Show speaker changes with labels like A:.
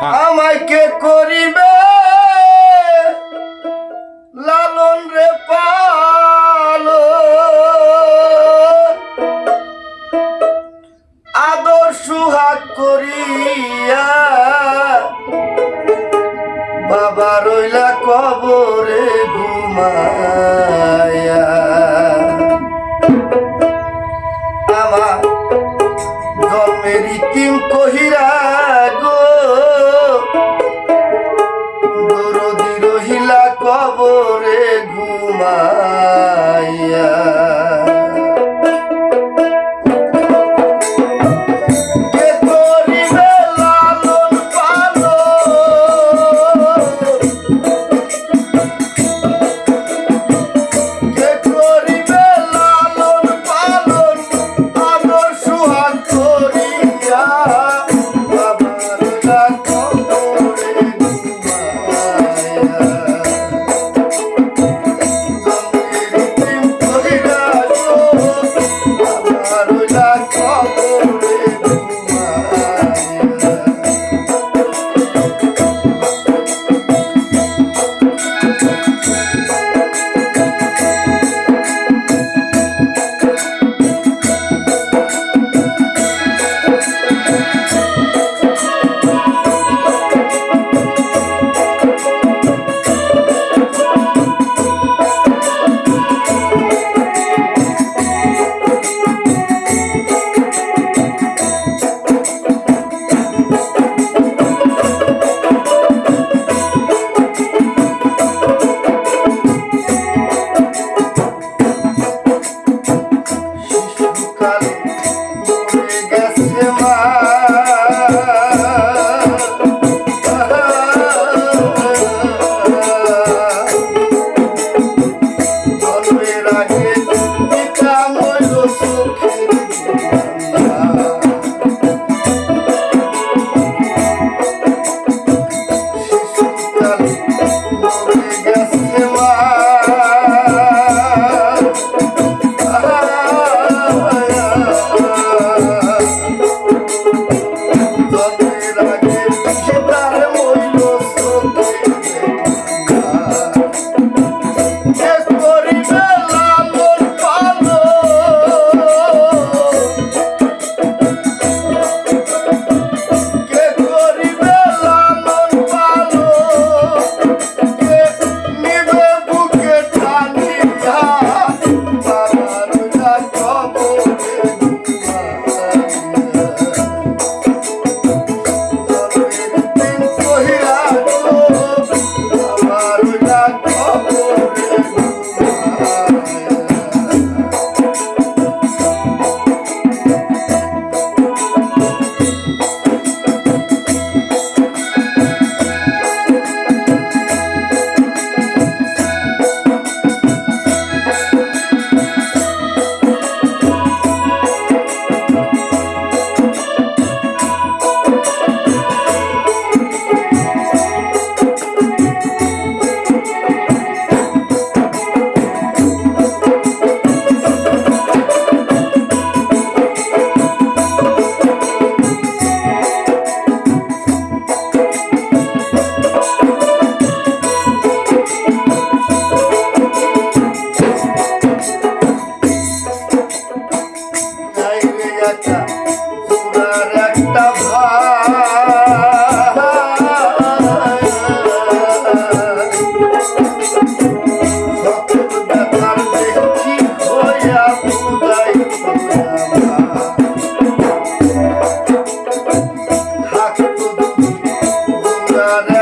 A: হ্যাঁ।
B: আমায় কে করিবে? লালন রে পালো আদর সুহাগ করিয়া বাবা রইলা কবরে ঘুমা Radha.